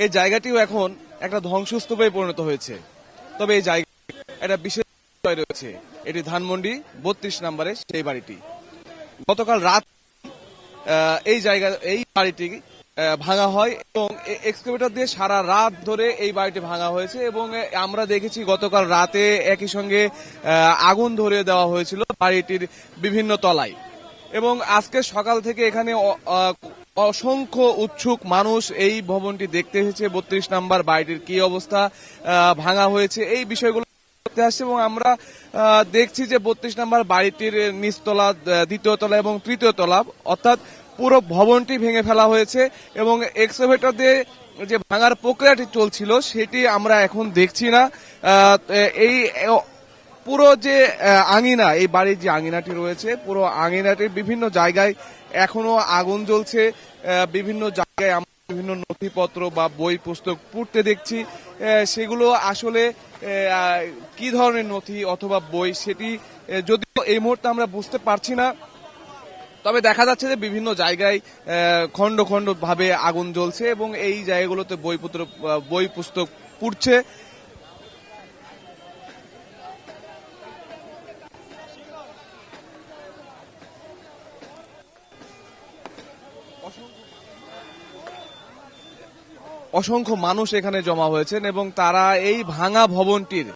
এই জায়গাটিও এখন একটা ধ্বংসস্তূপে পরিণত হয়েছে। তবে এই জায়গা একটা বিশেষ রয়েছে। এটি ধানমন্ডি, বত্রিশ নম্বরে সেই বাড়িটি। গতকাল রাত এই জায়গা এই বাড়িটি ভাঙা হয় এবং এক্সকেভেটর দিয়ে সারা রাত ধরে এই বাড়িটি ভাঙা হয়েছে এবং আমরা দেখেছি গতকাল রাতে একই সঙ্গে আগুন ধরে দেওয়া হয়েছিল বাড়িটির বিভিন্ন তলায়। এবং আজকে সকাল থেকে এখানে অসংখ্য উৎসুক মানুষ এই ভবনটি দেখতে এসেছে। বত্রিশ নাম্বার বাড়িটির কি অবস্থা? ভাঙা হয়েছে। এই বিষয়গুলো আসছে এবং আমরা দেখছি যে বত্রিশ নাম্বার বাড়িটির নিচতলা দ্বিতীয় তলা এবং তৃতীয় তলা, অর্থাৎ পুরো ভবনটি ভেঙে ফেলা হয়েছে এবং এক্সোভেটর দিয়ে যে ভাঙার প্রক্রিয়াটি চলছিল সেটি আমরা এখন দেখছি না। এই পুরো যে আঙিনা, এই বাড়ির যে আঙিনাটি রয়েছে, পুরো আঙিনাটির বিভিন্ন জায়গায় এখনও আগুন জ্বলছে। বিভিন্ন জায়গায় আমরা বিভিন্ন নথিপত্র বা বই, পুস্তক পড়তে দেখছি। সেগুলো আসলে কি ধরনের নথি অথবা বই সেটি যদিও এই মুহূর্তে আমরা বুঝতে পারছি না, তবে দেখা যাচ্ছে যে বিভিন্ন জায়গায় খণ্ড খণ্ড ভাবে আগুন জ্বলছে এবং এই জায়গাগুলোতে বইপত্র বই, পুস্তক পুড়ছে। অসংখ্য মানুষ এখানে জমা হয়েছেন এবং তারা এই ভাঙা ভবনটির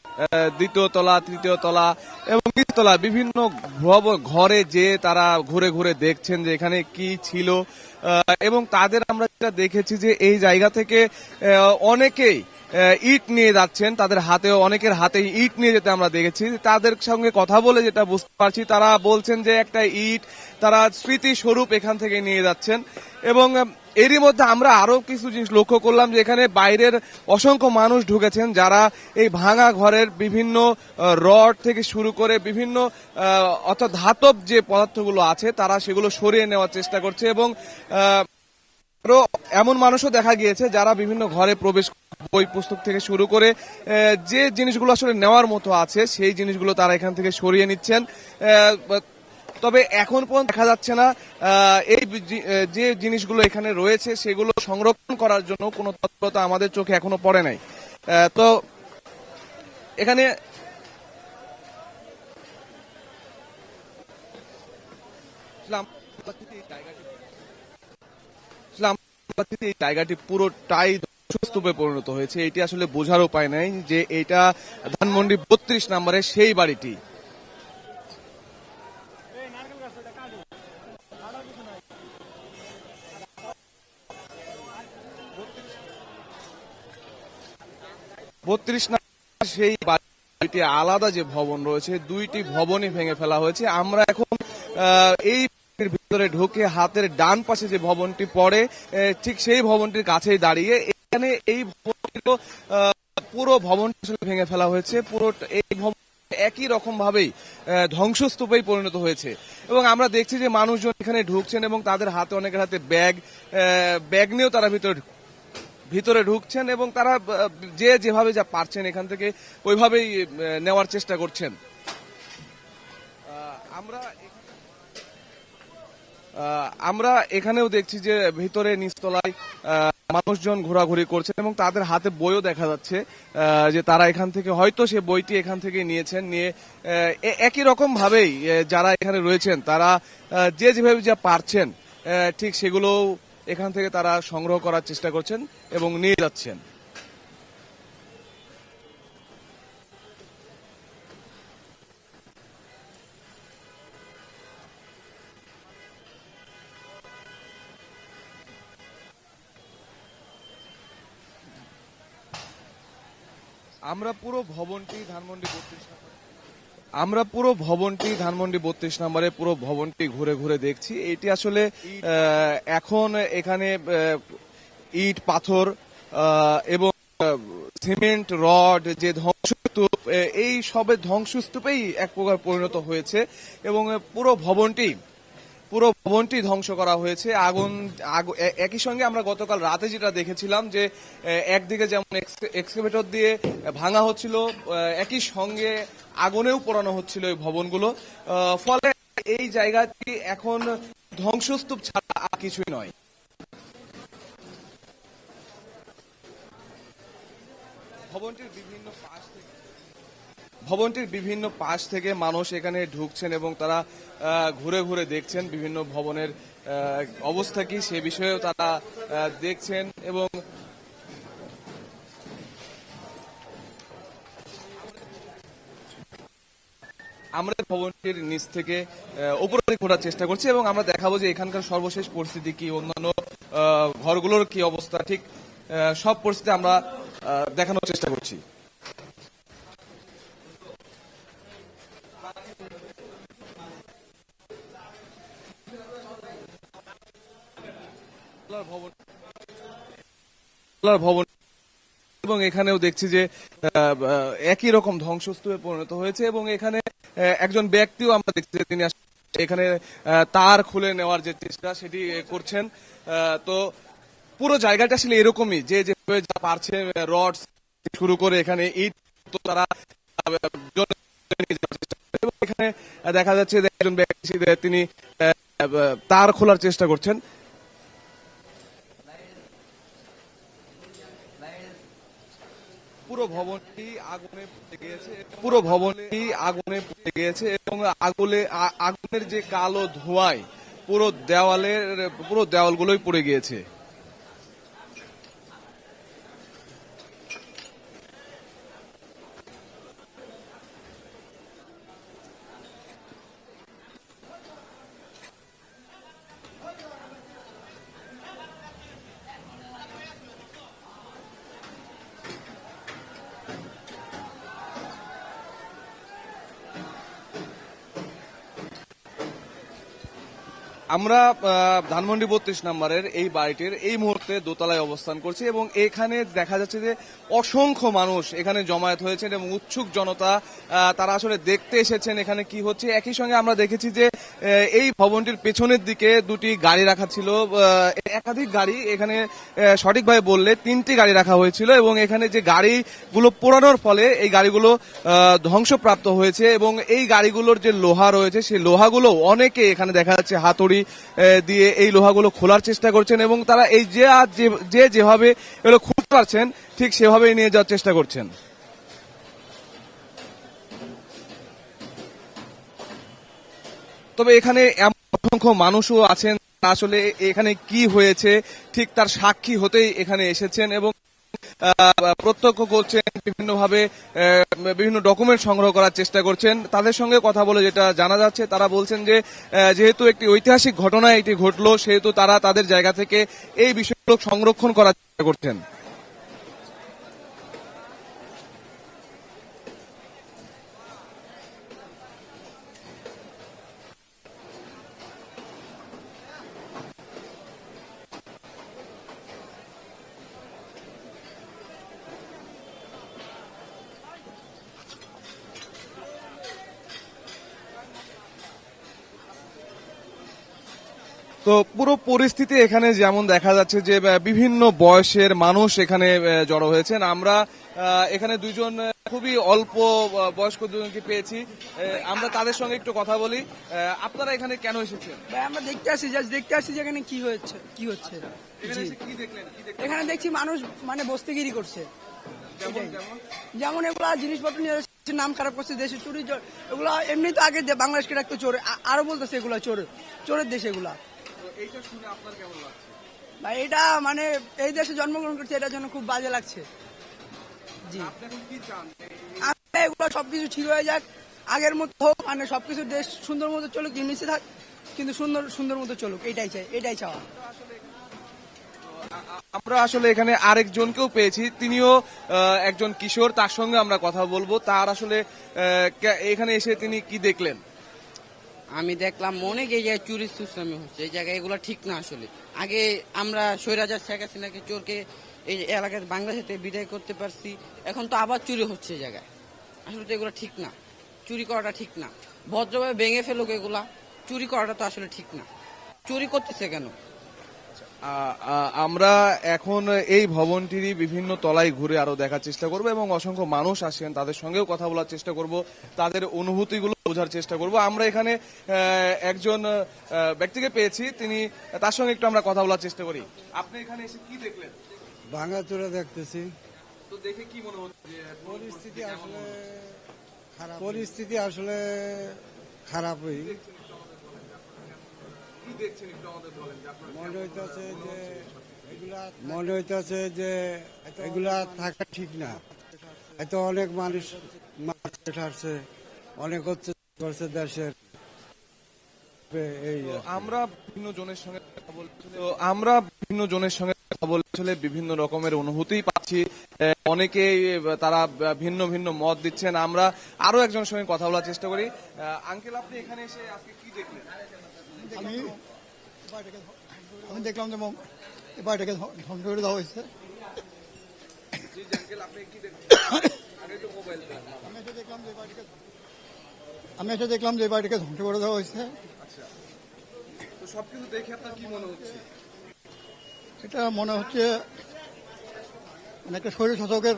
দ্বিতীয় তলা, তৃতীয় তলা এবং তলা বিভিন্ন ঘরে যে তারা ঘুরে ঘুরে দেখছেন যে এখানে কি ছিল এবং তাদের আমরা যেটা দেখেছি যে এই জায়গা থেকে অনেকেই ইট নিয়ে যাচ্ছেন। তাদের হাতে অনেকের হাতে ইট নিয়ে যেতে আমরা দেখেছি। তাদের সঙ্গে কথা বলে যেটা বুঝতে পারছি, তারা বলছেন যে একটা ইট তারা স্মৃতি স্বরূপ এখান থেকে নিয়ে যাচ্ছেন। এবং এরই মধ্যে আমরা আরও কিছু জিনিস লক্ষ্য করলাম যে এখানে বাইরের অসংখ্য মানুষ ঢুকেছেন যারা এই ভাঙা ঘরের বিভিন্ন রড থেকে শুরু করে বিভিন্ন অর্থাৎ ধাতব যে পদার্থগুলো আছে, তারা সেগুলো সরিয়ে নেওয়ার চেষ্টা করছে এবং এমন মানুষও দেখা গিয়েছে যারা বিভিন্ন ঘরে প্রবেশ বই পুস্তক থেকে শুরু করে যে জিনিসগুলো আসলে নেওয়ার মতো আছে, সেই জিনিসগুলো তারা এখান থেকে সরিয়ে নিচ্ছেন। তবে এখন পর্যন্ত দেখা যাচ্ছে না এই যে জিনিসগুলো এখানে রয়েছে, সেগুলো সংরক্ষণ করার জন্য কোনো তৎপরতা আমাদের চোখে এখনও পড়ে নাই। তো এখানে এই জায়গাটি পুরোটাই ধ্বংসস্তূপে পরিণত হয়েছে, এটি আসলে বোঝার উপায় নাই যে এটা ধানমন্ডি বত্রিশ নম্বরে সেই বাড়িটি। বত্রিশ নম্বর সেই বাড়িটি আলাদা যে ভবন রয়েছে, দুইটি ভবনই ভেঙে ফেলা হয়েছে। আমরা এখন এই ভিতরে ঢুকে হাতের ডান পাশে যে ভবনটি পড়ে ঠিক সেই ভবনটির কাছেই দাঁড়িয়ে এখানে এই পুরো আসলে ভেঙে ফেলা হয়েছে। পুরো এই ভবন একই রকম ভাবেই ধ্বংসস্তূপেই পরিণত হয়েছে। এবং আমরা দেখছি যে মানুষজন এখানে ঢুকছেন এবং তাদের হাতে, অনেকের হাতে ব্যাগ ব্যাগ নিয়েও তারা ভিতরে ভিতরে ঢুকছেন এবং তারা যে যেভাবে যা পারছেন এখান থেকে ওইভাবেই নেওয়ার চেষ্টা করছেন। আমরা আমরা এখানেও দেখছি যে ভিতরে নিচতলায় মানুষজন ঘোরাঘুরি করছেন এবং তাদের হাতে বইও দেখা যাচ্ছে যে তারা এখান থেকে হয়তো সে বইটি এখান থেকে নিয়েছেন, নিয়ে একই রকম ভাবেই যারা এখানে রয়েছেন, তারা যে যেভাবে যা পারছেন ঠিক সেগুলো এখান থেকে তারা সংগ্রহ করার চেষ্টা করছেন এবং নিয়ে যাচ্ছেন। আমরা পুরো ভবনটি ধানমন্ডি বত্রিশ আমরা পুরো ভবনটি ধানমন্ডি বত্রিশ নম্বরে পুরো ভবনটি ঘুরে ঘুরে দেখছি। এটি আসলে এখন এখানে ইট পাথর এবং সিমেন্ট রড যে ধ্বংসস্তূপ এই সবের ধ্বংসস্তূপেই এক প্রকার পরিণত হয়েছে। এবং পুরো ভবনটি পুরো ভবনটি ধ্বংস করা হয়েছে। আগুন একই সঙ্গে আমরা গতকাল রাতে যেটা দেখেছিলাম যে একদিকে যেমন এক্সকেভেটর দিয়ে ভাঙা হচ্ছিল একই সঙ্গে আগুনেও পোড়ানো হচ্ছিল এই ভবনগুলো। ফলে এই জায়গাটি এখন ধ্বংসস্তূপ ছাড়া আর কিছুই নয়। ভবনটির বিভিন্ন পাশ ভবনটির বিভিন্ন পাশ থেকে মানুষ এখানে ঢুকছেন এবং তারা ঘুরে ঘুরে দেখছেন বিভিন্ন ভবনের অবস্থা কি সে বিষয়েও তারা দেখছেন এবং আমরা ভবনটির নিচ থেকে উপরে ঘোরার চেষ্টা করছি এবং আমরা দেখাবো যে এখানকার সর্বশেষ পরিস্থিতি কি, অন্যান্য ঘরগুলোর কি অবস্থা, ঠিক সব পরিস্থিতি আমরা দেখানোর চেষ্টা করছি। ভবন ভবন, এবং এখানেও দেখছি যে একই রকম ধ্বংসস্তূপে পরিণত হয়েছে, এবং এখানে একজন ব্যক্তিও আমরা দেখছি তিনি এখানে তার খুলে নেওয়ার যে চেষ্টা সেটি করছেন। তো পুরো জায়গাটা আসলে এরকমই, যে যেভাবে যা পারছে রড শুরু করে এখানে ইট তারা এখানে দেখা যাচ্ছে একজন ব্যক্তি, তিনি তার খোলার চেষ্টা করছেন। পুরো ভবনটি আগুনে পুড়ে গিয়েছে, পুরো ভবনটি আগুনে পুড়ে গিয়েছে এবং আগুনে আগুনের যে কালো ধোঁয়ায় পুরো দেওয়ালের, পুরো দেওয়ালগুলোই পুড়ে গিয়েছে। আমরা ধানমন্ডি বত্রিশ নম্বরের এই বাড়িটির এই মুহূর্তে দোতলায় অবস্থান করছি এবং এখানে দেখা যাচ্ছে যে অসংখ্য মানুষ এখানে জমায়েত হয়েছেন এবং উৎসুক জনতা তারা আসলে দেখতে এসেছেন এখানে কি হচ্ছে। একই সঙ্গে আমরা দেখেছি যে এই ভবনটির পেছনের দিকে দুটি গাড়ি রাখা ছিল একাধিক গাড়ি এখানে সঠিকভাবে বললে তিনটি গাড়ি রাখা হয়েছিল এবং এখানে যে গাড়িগুলো পোড়ানোর ফলে এই গাড়িগুলো ধ্বংসপ্রাপ্ত হয়েছে এবং এই গাড়িগুলোর যে লোহা রয়েছে, সেই লোহাগুলো অনেকে এখানে দেখা যাচ্ছে হাতুড়ি আহ, দিয়ে এই লোহাগুলো খোলার চেষ্টা করছেন এবং তারা এই যে আর যে- যেভাবে এগুলো খুলতে পারছেন ঠিক সেভাবেই নিয়ে যাওয়ার চেষ্টা করছেন। তবে এখানে এমন অসংখ্য মানুষও আছেন আসলে এখানে কি হয়েছে ঠিক তার সাক্ষী হতেই এখানে এসেছেন এবং প্রত্যক্ষ করছেন বিভিন্নভাবে বিভিন্ন ডকুমেন্ট সংগ্রহ করার চেষ্টা করছেন। তাদের সঙ্গে কথা বলে যেটা জানা যাচ্ছে, তারা বলছেন যে যেহেতু একটি ঐতিহাসিক ঘটনা এটি ঘটলো, সেহেতু তারা তাদের জায়গা থেকে এই বিষয়গুলো সংরক্ষণ করার চেষ্টা করছেন। তো পুরো পরিস্থিতি এখানে যেমন দেখা যাচ্ছে যে বিভিন্ন বয়সের মানুষ এখানে জড়ো হয়েছেন। আমরা এখানে দুইজন খুবই অল্প বয়স্ক দুজনকে পেয়েছি। আমরা তাদের সঙ্গে একটু কথা বলি। আপনারা এখানে কেন এসেছেন? ভাই আমরা দেখতে আসি জাস্ট দেখতে আসি যে এখানে কি হয়েছে কি হচ্ছে। এখানে কি কি দেখলেন? এখানে দেখছি মানুষ মানে বস্তিগিরি করছে। যেমন এগুলা জিনিসপত্র নিয়ে নাম খারাপ করছে দেশে চুরি চোর এগুলা এমনি তো আগে বাংলাদেশকে রাখতো চোর আরও বলতেছে এগুলা চোর চোরের দেশ এগুলা। এইটা শুনে আপনার কেমন লাগছে? ভাই এটা মানে এই দেশে জন্মগ্রহণ করছে এটার জন্য খুব বাজে লাগছে। জি। এগুলো সবকিছু ঠিক হয়ে যাক। আগের মতো হোক মানে সবকিছু দেশ সুন্দর মতো চলুক মিশে থাক কিন্তু সুন্দর সুন্দর মতো চলুক এটাই চাই এটাই চাওয়া। আমরা আসলে এখানে আরেকজনকেও পেয়েছি। তিনিও একজন কিশোর তার সঙ্গে আমরা কথা বলব। তার আসলে এখানে এসে তিনি কি দেখলেন? আমি দেখলাম মনে এই জায়গায় চুরি সুশ্রামি হচ্ছে। এই জায়গায় এগুলো ঠিক না আসলে। আগে আমরা স্বৈরাজার শেখ হাসিনাকে, চোরকে এই এলাকার বাংলাদেশ বিদায় করতে পারছি। এখন তো আবার চুরি হচ্ছে এই জায়গায়। আসলে তো এগুলো ঠিক না। চুরি করাটা ঠিক না। ভদ্রভাবে ভেঙে ফেলুক এগুলা। চুরি করাটা তো আসলে ঠিক না। চুরি করতেছে কেন? আমরা এখন এই ভবনটিরই বিভিন্ন তলায় ঘুরে আরও দেখার চেষ্টা করব এবং অসংখ্য মানুষ আসেন তাদের সঙ্গেও কথা বলার চেষ্টা করব তাদের অনুভূতিগুলো বোঝার চেষ্টা করব। আমরা এখানে একজন ব্যক্তিকে পেয়েছি তিনি তার সঙ্গে একটু আমরা কথা বলার চেষ্টা করি। আপনি এখানে এসে কি দেখলেন? ভাঙা চোরা দেখতেছি। তো দেখে কি মনে হচ্ছে পরিস্থিতি আসলে খারাপ পরিস্থিতি আসলে খারাপই কি দেখছেন একটু আমাদের বলেন যে আপনার মনে হইতেছে যে এগুলা মনে হইতেছে যে এগুলা থাকা ঠিক না। এত অনেক মানুষ মারতে ছাড়ছে অনেক হচ্ছে করছে দেশের। এই আমরা বিভিন্ন জনের সঙ্গে কথা বলছি আমরা বিভিন্ন জনের সঙ্গে কথা বললে বিভিন্ন রকমের অনুভূতি পাচ্ছি। আহ, অনেকেই তারা ভিন্ন ভিন্ন মত দিচ্ছেন। আমরা আরও একজনের সঙ্গে কথা বলার চেষ্টা করি। আঙ্কেল আপনি এখানে এসে আজকে কি দেখলেন? আমি আমি দেখলাম যে বাড়িটাকে ধ্বংস করে দেওয়া হয়েছে। আমি এসে দেখলাম যে বাড়িটাকে আমি এসে দেখলাম যে বাড়িটাকে ধ্বংস করে দেওয়া হয়েছে। আচ্ছা। সবকিছু দেখে আপনার কি মনে হচ্ছে? এটা মনে হচ্ছে মানে একটা শরীর শাসকের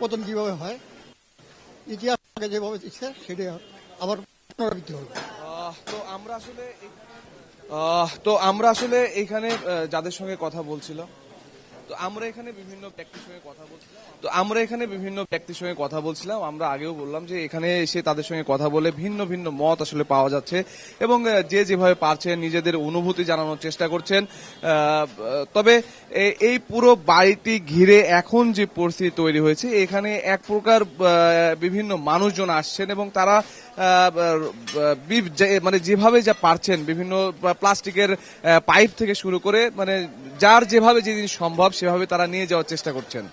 পতন কীভাবে হয়? ইতিহাস যেভাবে দিচ্ছে সেটাই আবার পুনরাবৃত্তি হবে। তো আমরা আসলে তো আমরা আসলে এখানে যাদের সঙ্গে কথা বলছিলাম, তো আমরা এখানে বিভিন্ন ব্যক্তির সঙ্গে কথা বলছিলাম, তো আমরা এখানে বিভিন্ন ব্যক্তির সঙ্গে কথা বলছিলাম। আমরা আগেও বললাম যে এখানে এসে তাদের সঙ্গে কথা বলে ভিন্ন ভিন্ন মত আসলে পাওয়া যাচ্ছে এবং যে যেভাবে পারছেন নিজেদের অনুভূতি জানানোর চেষ্টা করছেন। তবে এই পুরো বাড়িটি ঘিরে এখন যে পরিস্থিতি তৈরি হয়েছে, এখানে এক প্রকার বিভিন্ন মানুষজন আসছেন এবং তারা মানে যেভাবে যা পারছেন, বিভিন্ন প্লাস্টিকের পাইপ থেকে শুরু করে মানে যার যেভাবে যেদিন সম্ভব সেভাবে তারা নিয়ে যাওয়ার চেষ্টা করছেন।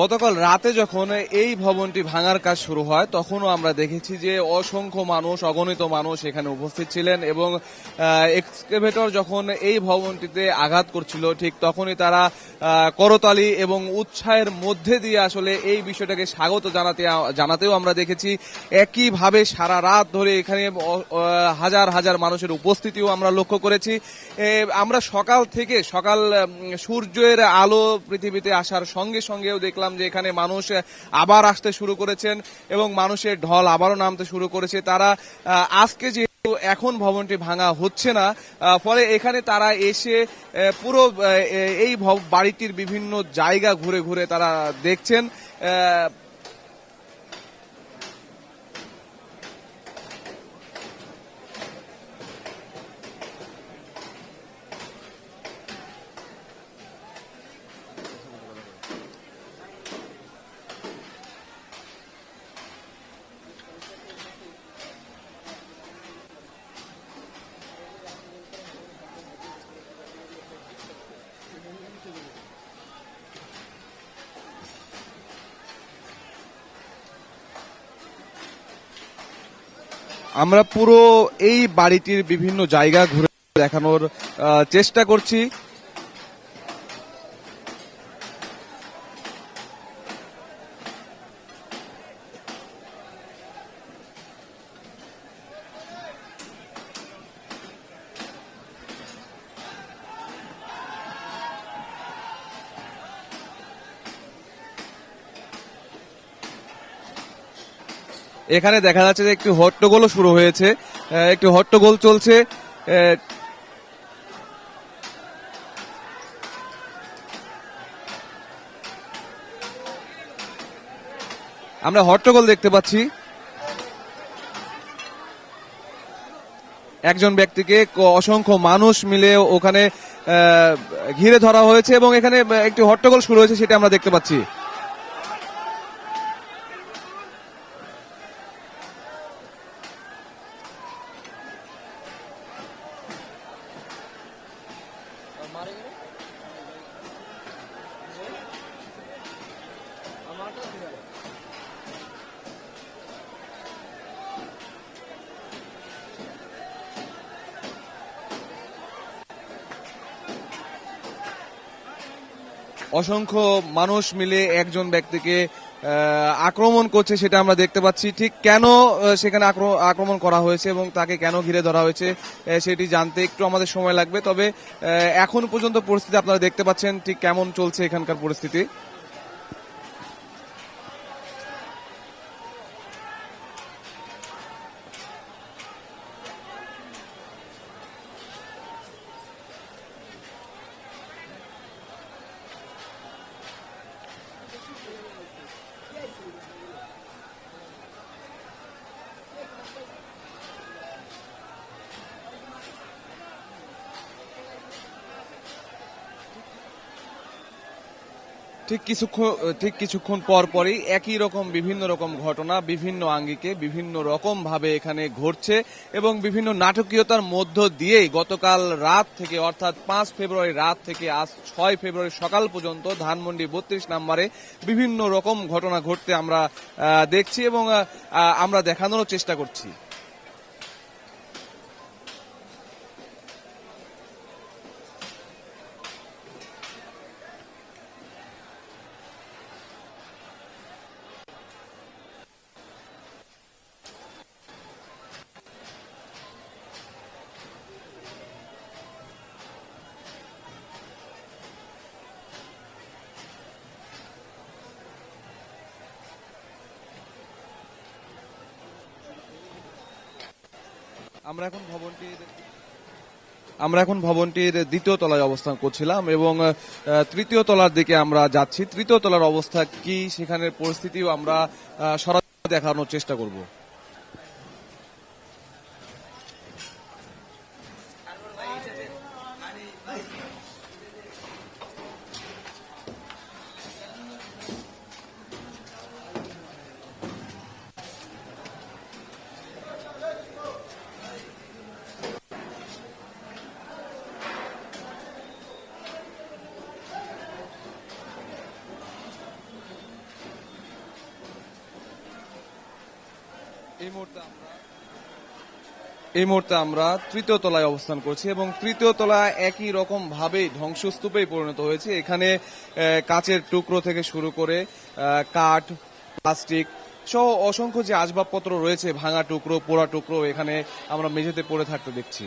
গতকাল রাতে যখন এই ভবনটি ভাঙার কাজ শুরু হয়, তখনও আমরা দেখেছি যে অসংখ্য মানুষ, অগণিত মানুষ এখানে উপস্থিত ছিলেন এবং এক্সকেভেটর যখন এই ভবনটিতে আঘাত করছিল, ঠিক তখনই তারা করতালি এবং উৎসাহের মধ্যে দিয়ে আসলে এই বিষয়টাকে স্বাগত জানাতে, জানাতেও আমরা দেখেছি। একইভাবে সারা রাত ধরে এখানে হাজার হাজার মানুষের উপস্থিতিও আমরা লক্ষ্য করেছি। আমরা সকাল থেকে সকাল সূর্যের আলো পৃথিবীতে আসার সঙ্গে সঙ্গেও দেখলাম যে এখানে মানুষ আবার আসতে শুরু করেছেন এবং মানুষের ঢল আবারও নামতে শুরু করেছে। তারা আজকে যে এখন ভবনটি ভাঙা হচ্ছে না ফলে এখানে তারা এসে পুরো এই বাড়িটির বিভিন্ন জায়গা ঘুরে ঘুরে তারা দেখছেন। আমরা পুরো এই বাড়িটির বিভিন্ন জায়গা ঘুরে দেখানোর চেষ্টা করছি। এখানে দেখা যাচ্ছে যে একটি হট্টগোলও শুরু হয়েছে। একটি হট্টগোল চলছে। আমরা হট্টগোল দেখতে পাচ্ছি। একজন ব্যক্তিকে অসংখ্য মানুষ মিলে ওখানে ঘিরে ধরা হয়েছে এবং এখানে একটি হট্টগোল শুরু হয়েছে সেটা আমরা দেখতে পাচ্ছি। অসংখ্য মানুষ মিলে একজন ব্যক্তিকে আক্রমণ করছে সেটা আমরা দেখতে পাচ্ছি। ঠিক কেন সেখানে আক্র- আক্রমণ করা হয়েছে এবং তাকে কেন ঘিরে ধরা হয়েছে সেটি জানতে একটু আমাদের সময় লাগবে। তবে এখন পর্যন্ত পরিস্থিতি আপনারা দেখতে পাচ্ছেন, ঠিক কেমন চলছে এখানকার পরিস্থিতি? ঠিক কিছুক্ষণ ঠিক কিছুক্ষণ পর পরই একই রকম বিভিন্ন রকম ঘটনা বিভিন্ন আঙ্গিকে বিভিন্ন রকম ভাবে এখানে ঘটছে এবং বিভিন্ন নাটকীয়তার মধ্য দিয়েই গতকাল রাত থেকে অর্থাৎ পাঁচ ফেব্রুয়ারি রাত থেকে আজ ছয় ফেব্রুয়ারি সকাল পর্যন্ত ধানমন্ডি বত্রিশ নম্বরে বিভিন্ন রকম ঘটনা ঘটতে আমরা দেখছি এবং আমরা দেখানোর চেষ্টা করছি। আমরা এখন ভবনটির আমরা এখন ভবনটির দ্বিতীয় তলায় অবস্থান করছিলাম এবং তৃতীয় তলার দিকে আমরা যাচ্ছি। তৃতীয় তলার অবস্থা কি? সেখানের পরিস্থিতিও আমরা সরাসরি দেখানোর চেষ্টা করব। এই মুহূর্তে আমরা তৃতীয় তলায় অবস্থান করছি এবং তৃতীয় তলা একই রকম ভাবে ধ্বংসস্তূপে পরিণত হয়েছে। এখানে কাচের টুকরো থেকে শুরু করে কাঠ, প্লাস্টিক সহ অসংখ্য যে আসবাবপত্র রয়েছে, ভাঙা টুকরো, পোড়া টুকরো এখানে আমরা মেঝেতে পড়ে থাকতে দেখছি।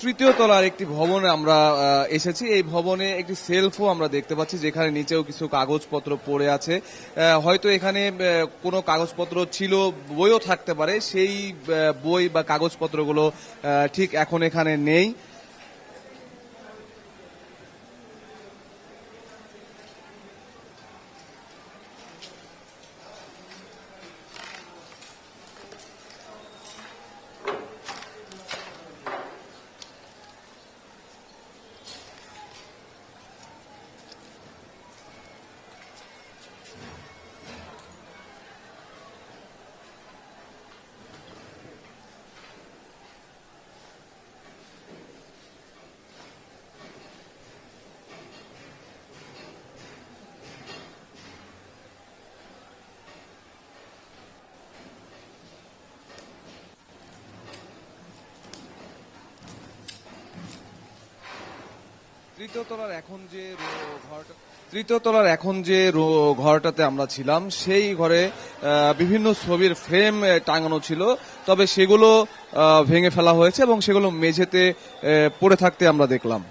তৃতীয় তলার একটি ভবনে আমরা এসেছি। এই ভবনে একটি সেলফও আমরা দেখতে পাচ্ছি, যেখানে নিচেও কিছু কাগজপত্র পড়ে আছে। হয়তো এখানে কোনো কাগজপত্র ছিল, বইও থাকতে পারে। সেই বই বা কাগজপত্রগুলো ঠিক এখন এখানে নেই। তৃতীয় তলার এখন যে ঘরটা তৃতীয় তলার এখন যে ঘরটাতে আমরা ছিলাম, সেই ঘরে বিভিন্ন ছবির ফ্রেম টাঙানো ছিল। তবে সেগুলো ভেঙে ফেলা হয়েছে এবং সেগুলো মেঝেতে পড়ে থাকতে আমরা দেখলাম।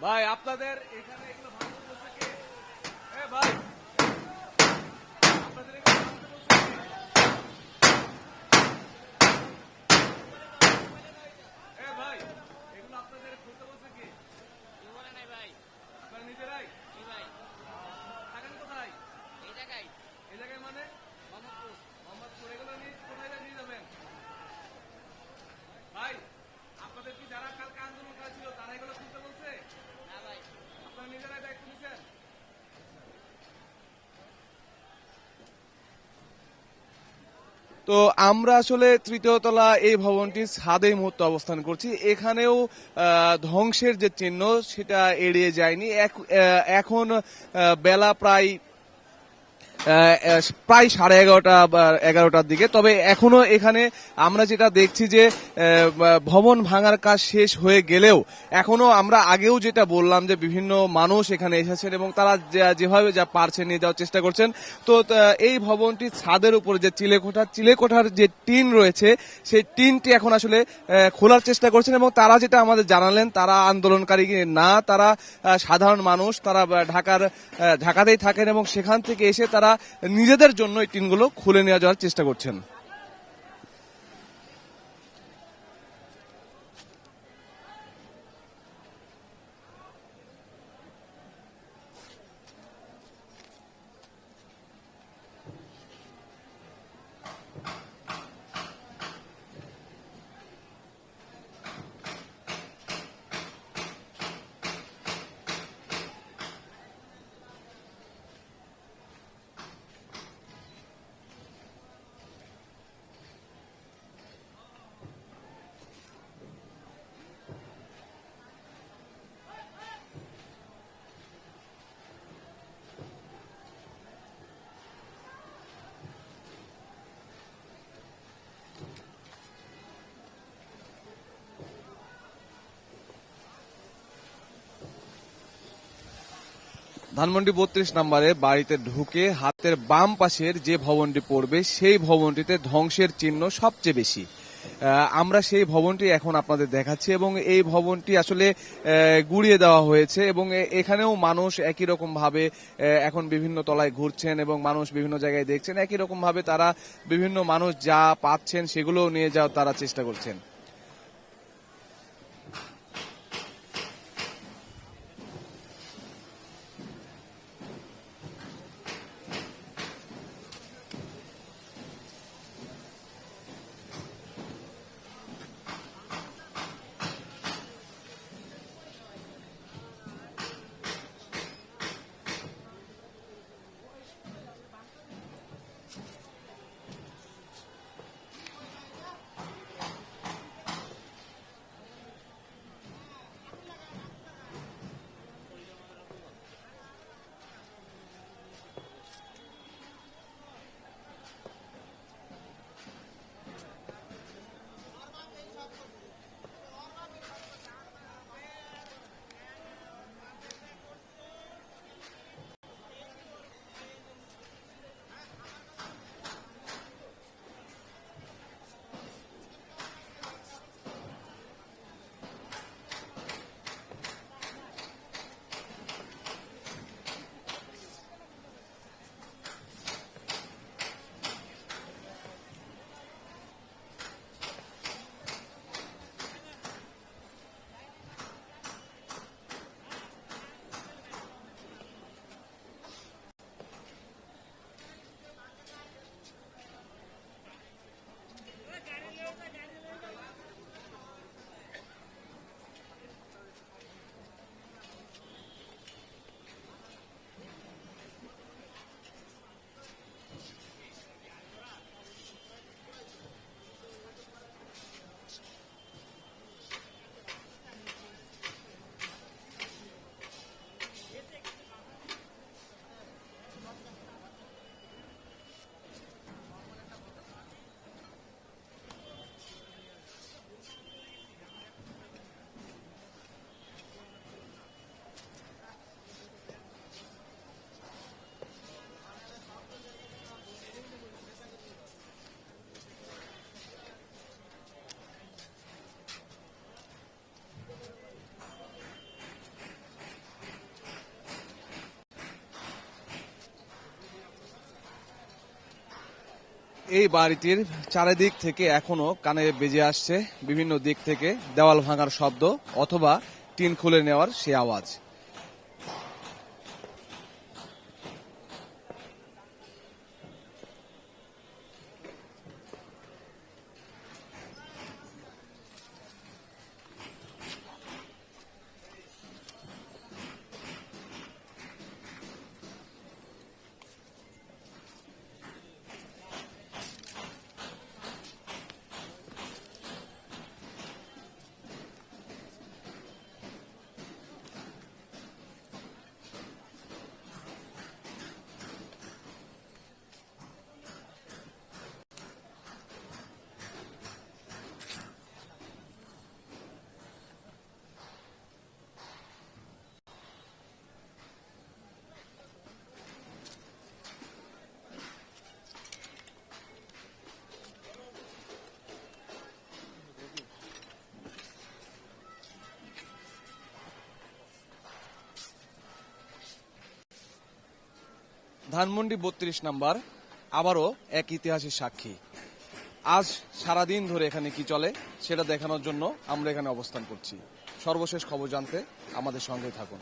ভাই আপনাদের এখানে এগুলো কে? ভাই আপনাদের এখানে ভাঙতে বলছে কে? এ ভাই এগুলো আপনাদের খুলতে বলছে কে? আপনারা নিজেরাই? থাকেন কোথায়? এই জায়গায়? মানে? মোহাম্মদপুর। এগুলো নিয়ে কোথায় নিয়ে যাবেন? ভাই আপনাদের কি যারা কালকে আন্দোলন করেছিল তারা এগুলো খুলতে বলছে নিজেরাই দায়িত্ব তো আমরা আসলে তৃতীয়তলা এই ভবনটির ছাদে মুহূর্তে অবস্থান করছি। এখানেও ধ্বংসের যে চিহ্ন, সেটা এড়িয়ে যায়নি। এখন বেলা প্রায় প্রায় সাড়ে এগারোটা এগারোটার দিকে। তবে এখনও এখানে আমরা যেটা দেখছি যে ভবন ভাঙার কাজ শেষ হয়ে গেলেও এখনও আমরা আগেও যেটা বললাম যে, বিভিন্ন মানুষ এখানে এসেছেন এবং তারা যেভাবে যা পারছেন নিয়ে যাওয়ার চেষ্টা করছেন। তো, তা- এই ভবনটি ছাদের উপরে যে চিলেকোঠা, চিলেকোঠার যে টিন রয়েছে, সেই টিনটি এখন আসলে খোলার চেষ্টা করছেন এবং তারা যেটা আমাদের জানালেন, তারা আন্দোলনকারী না, তারা সাধারণ মানুষ, তারা ঢাকার ঢাকাতেই থাকেন এবং সেখান থেকে এসে তারা নিজেদের জন্য এই টিনগুলো খুলে নিয়ে যাওয়ার চেষ্টা করছেন। ধানমন্ডি বত্রিশ নম্বরে বাড়িতে ঢুকে হাতের বাম পাশের যে ভবনটি পড়বে, সেই ভবনটিতে ধ্বংসের চিহ্ন সবচেয়ে বেশি। আমরা সেই ভবনটি এখন আপনাদের দেখাচ্ছি এবং এই ভবনটি আসলে গুড়িয়ে দেওয়া হয়েছে এবং এখানেও মানুষ একই রকম ভাবে এখন বিভিন্ন তলায় ঘুরছেন এবং মানুষ বিভিন্ন জায়গায় দেখছেন। একই রকম ভাবে তারা বিভিন্ন মানুষ যা পাচ্ছেন সেগুলো নিয়ে যাওয়ার তারা চেষ্টা করছেন। এই বাড়িটির চারিদিক থেকে এখনও কানে বেজে আসছে বিভিন্ন দিক থেকে দেওয়াল ভাঙার শব্দ অথবা টিন খুলে নেওয়ার সে আওয়াজ। ধানমন্ডি বত্রিশ নাম্বার, আবারও এক ইতিহাসের সাক্ষী। আজ সারাদিন ধরে এখানে কি চলে, সেটা দেখানোর জন্য আমরা এখানে অবস্থান করছি। সর্বশেষ খবর জানতে আমাদের সঙ্গে থাকুন।